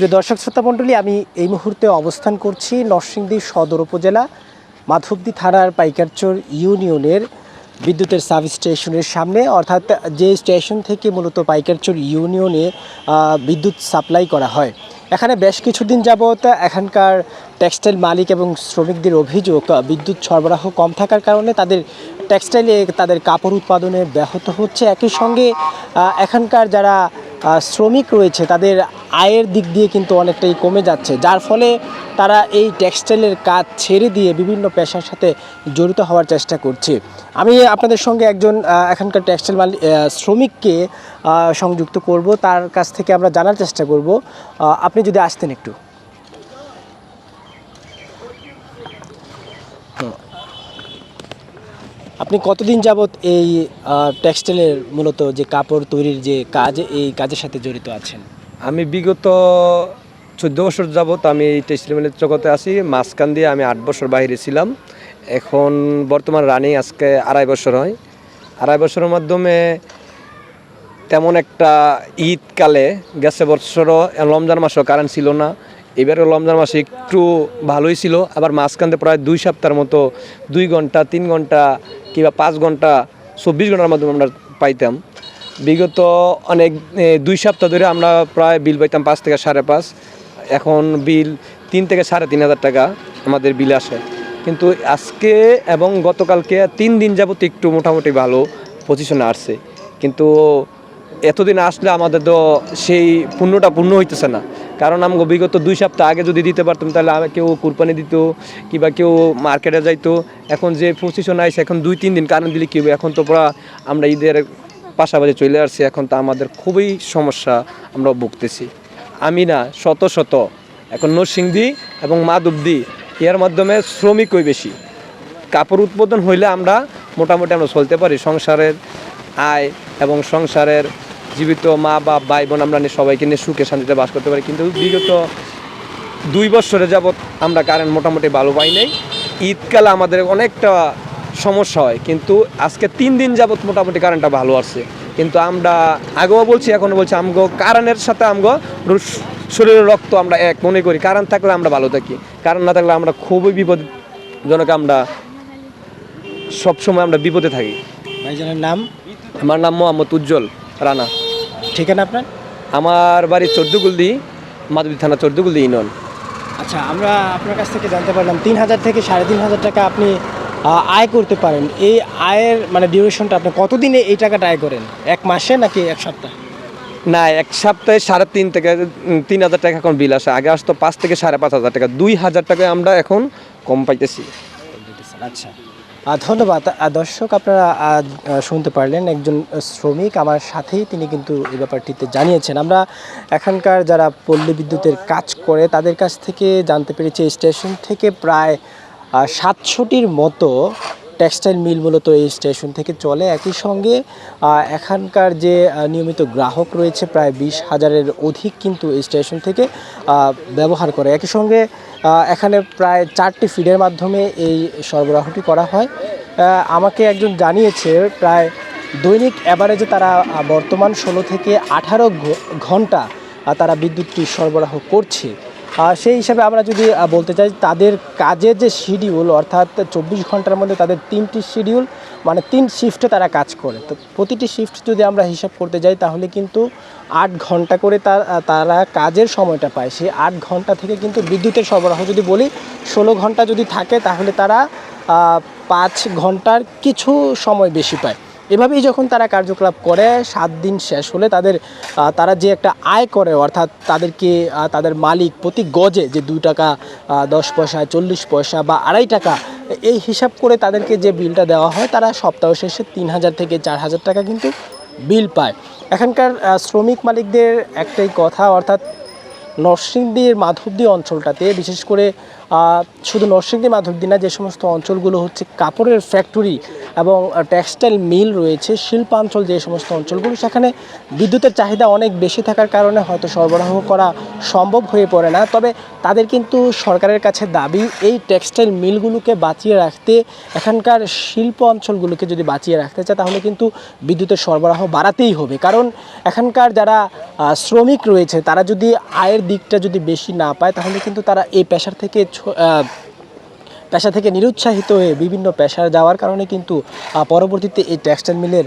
প্রিয় দর্শক, শ্রোতা মণ্ডলী, আমি এই মুহূর্তে অবস্থান করছি নরসিংদী সদর উপজেলা মাধবদী থানার পাইকারচর ইউনিয়নের বিদ্যুতের সাব স্টেশনের সামনে। অর্থাৎ যে স্টেশন থেকে মূলত পাইকারচর ইউনিয়নে বিদ্যুৎ সাপ্লাই করা হয়। এখানে বেশ কিছুদিন যাবৎ এখানকার টেক্সটাইল মালিক এবং শ্রমিকদের অভিযোগ, বিদ্যুৎ সরবরাহ কম থাকার কারণে তাদের টেক্সটাইলে তাদের কাপড় উৎপাদনে ব্যাহত হচ্ছে। একই সঙ্গে এখানকার যারা শ্রমিক রয়েছে, তাদের আয়ের দিক দিয়ে কিন্তু অনেকটাই কমে যাচ্ছে, যার ফলে তারা এই টেক্সটাইলের কাজ ছেড়ে দিয়ে বিভিন্ন পেশার সাথে জড়িত হওয়ার চেষ্টা করছে। আমি আপনাদের সঙ্গে একজন এখানকার টেক্সটাইল মালিক শ্রমিককে সংযুক্ত করব। তার কাছ থেকে আমরা জানার চেষ্টা করব। আপনি যদি আসতেন একটু। আপনি কতদিন যাবত এই টেক্সটাইলের মূলত যে কাপড় তৈরির যে কাজ, এই কাজের সাথে জড়িত আছেন? আমি বিগত চোদ্দ বছর যাবত আমি এই টেক্সটাইল মিলের জগতে আছি। মাঝখান দিয়ে আমি আট বছর বাইরে ছিলাম। এখন বর্তমান রানিং আজকে আড়াই বছর হয়। আড়াই বছরের মাধ্যমে তেমন একটা ঈদকালে গেছে বছরও, রমজান মাসও কারেন্ট ছিল না। এবারে রমজান মাসে একটু ভালোই ছিল। আবার মাঝখান দিয়ে প্রায় দুই সপ্তাহের মতো, দুই ঘণ্টা, তিন ঘণ্টা কিংবা পাঁচ ঘণ্টা, চব্বিশ ঘণ্টার মাধ্যমে আমরা পাইতাম। বিগত অনেক দুই সপ্তাহ ধরে আমরা প্রায় বিল পাইতাম পাঁচ থেকে সাড়ে পাঁচ। এখন বিল তিন থেকে সাড়ে তিন হাজার টাকা আমাদের বিল আসে। কিন্তু আজকে এবং গতকালকে তিন দিন যাবত একটু মোটামুটি ভালো পজিশনে আসছে। কিন্তু এতদিন আসলে আমাদের তো সেই পূর্ণটা পূর্ণ হইতেছে না। কারণ আমাকে বিগত দুই সপ্তাহ আগে যদি দিতে পারতাম তাহলে আমি কেউ কুরবানি দিত কিংবা কেউ মার্কেটে যাইতো। এখন যে পজিশন আইসে, এখন দুই, তিন দিন কারণ দিলে কি হবে এখন তো পুরা আমরা ঈদের পাশাপাশি চলে আসছি। এখন তো আমাদের খুবই সমস্যা আমরা ভুগতেছি। আমি না শত শত, এখন নরসিংদী এবং মাধবদী, এর মাধ্যমে শ্রমিকই বেশি। কাপড় উৎপাদন হইলে আমরা মোটামুটি আমরা চলতে পারি। সংসারের আয় এবং সংসারের জীবিত মা, বাপ, ভাই, বোন আমরা নিয়ে সবাইকে নিয়ে সুখে শান্তিতে বাস করতে পারি। কিন্তু বিগত দুই বছরে যাবৎ আমরা কারেন্ট মোটামুটি ভালো পাই নাই। ঈদকালে আমাদের অনেকটা সমস্যা হয় কিন্তু আজকে তিন দিন যাবৎ মোটামুটি কারেন্টটা ভালো আসছে কিন্তু আমরা আগেও বলছি এখনও বলছি আমগো কারণের সাথে আমগো শরীরের রক্ত আমরা এক মনে করি। কারণ থাকলে আমরা ভালো থাকি কারণ না থাকলে আমরা খুবই বিপদজনক আমরা সবসময় আমরা বিপদে থাকি। ভাইজানের নাম? আমার নাম মোহাম্মদ উজ্জ্বল রানা। ঠিকানা আপনার? আমার বাড়ি চর্দুগুলদি মাধবী থানা চর্দুগুলদি ইউনিয়ন। আচ্ছা আমরা আপনার কাছ থেকে জানতে পারলাম তিন হাজার থেকে সাড়ে তিন হাজার টাকা আপনি আয় করতে পারেন। এই আয়ের মানে ডিউরেশনটা আপনি কতদিনে এই টাকাটা আয় করেন? এক মাসে নাকি এক সপ্তাহ? না এক সপ্তাহে সাড়ে তিন থেকে তিন হাজার টাকা এখন বিল আসে। আগে আসতো পাঁচ থেকে সাড়ে পাঁচ হাজার টাকা। দুই হাজার টাকায় আমরা এখন কম পাইতেছি। আচ্ছা। ধন্যবাদ। দর্শক আপনারা শুনতে পারলেন একজন শ্রমিক আমার সাথেই তিনি কিন্তু এই ব্যাপারটিতে জানিয়েছেন। আমরা এখানকার যারা পল্লী বিদ্যুতের কাজ করে তাদের কাছ থেকে জানতে পেরেছি স্টেশন থেকে প্রায় সাতশোটির মতো টেক্সটাইল মিল মূলত এই স্টেশন থেকে চলে। একই সঙ্গে এখানকার যে নিয়মিত গ্রাহক রয়েছে প্রায় বিশ হাজারের অধিক কিন্তু এই স্টেশন থেকে ব্যবহার করে। একই সঙ্গে এখানে প্রায় চারটি ফিডের মাধ্যমে এই সরবরাহটি করা হয়। আমাকে একজন জানিয়েছে, প্রায় দৈনিক অ্যাভারেজে তারা বর্তমান ষোলো থেকে আঠারো ঘণ্টা তারা বিদ্যুৎটি সরবরাহ করছে। সেই হিসাবে আমরা যদি বলতে চাই, তাদের কাজের যে শিডিউল অর্থাৎ চব্বিশ ঘণ্টার মধ্যে তাদের তিনটি শিডিউল মানে তিন শিফটে তারা কাজ করে। তো প্রতিটি শিফট যদি আমরা হিসাব করতে যাই, তাহলে কিন্তু আট ঘণ্টা করে তার কাজের সময়টা পায়। সেই আট ঘণ্টা থেকে কিন্তু বিদ্যুতের সরবরাহ যদি বলি, ষোলো ঘণ্টা যদি থাকে, তাহলে তারা পাঁচ ঘণ্টার কিছু সময় বেশি পায়। এভাবেই যখন তারা কার্যকলাপ করে, সাত দিন শেষ হলে তাদের তারা যে একটা আয় করে, অর্থাৎ তাদেরকে তাদের মালিক প্রতি গজে যে দুই টাকা দশ পয়সা, চল্লিশ পয়সা বা আড়াই টাকা, এই হিসাব করে তাদেরকে যে বিলটা দেওয়া হয়, তারা সপ্তাহ শেষে তিন হাজার থেকে চার হাজার টাকা কিন্তু বিল পায়। এখানকার শ্রমিক মালিকদের একটাই কথা, অর্থাৎ নরসিংদীর মাধবদী অঞ্চলটাতে বিশেষ করে শুধু নরসিংদী মাধবদী না, যে সমস্ত অঞ্চলগুলো হচ্ছে কাপড়ের ফ্যাক্টরি এবং টেক্সটাইল মিল রয়েছে, শিল্পাঞ্চল যে সমস্ত অঞ্চলগুলো, সেখানে বিদ্যুতের চাহিদা অনেক বেশি থাকার কারণে হয়তো সরবরাহ করা সম্ভব হয়ে পড়ে না। তবে তাদের কিন্তু সরকারের কাছে দাবি, এই টেক্সটাইল মিলগুলোকে বাঁচিয়ে রাখতে, এখানকার শিল্প অঞ্চলগুলোকে যদি বাঁচিয়ে রাখতে চায়, তাহলে কিন্তু বিদ্যুতের সরবরাহ বাড়াতেই হবে। কারণ এখানকার যারা শ্রমিক রয়েছে, তারা যদি আয়ের দিকটা যদি বেশি না পায়, তাহলে কিন্তু তারা এই পেশার থেকে পেশা থেকে নিরুৎসাহিত হয়ে বিভিন্ন পেশায় যাওয়ার কারণে কিন্তু পরবর্তীতে এই টেক্সটাইল মিলের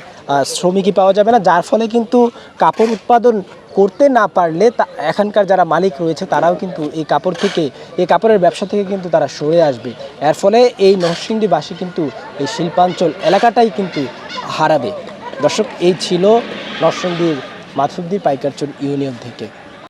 শ্রমিকই পাওয়া যাবে না। যার ফলে কিন্তু কাপড় উৎপাদন করতে না পারলে তা এখানকার যারা মালিক রয়েছে তারাও কিন্তু এই কাপড় থেকে, এই কাপড়ের ব্যবসা থেকে কিন্তু তারা সরে আসবে। এর ফলে এই নরসিংদীবাসী কিন্তু এই শিল্পাঞ্চল এলাকাটাই কিন্তু হারাবে। দর্শক, এই ছিল নরসিংদীর মাথুবদী পাইকারচুর ইউনিয়ন থেকে।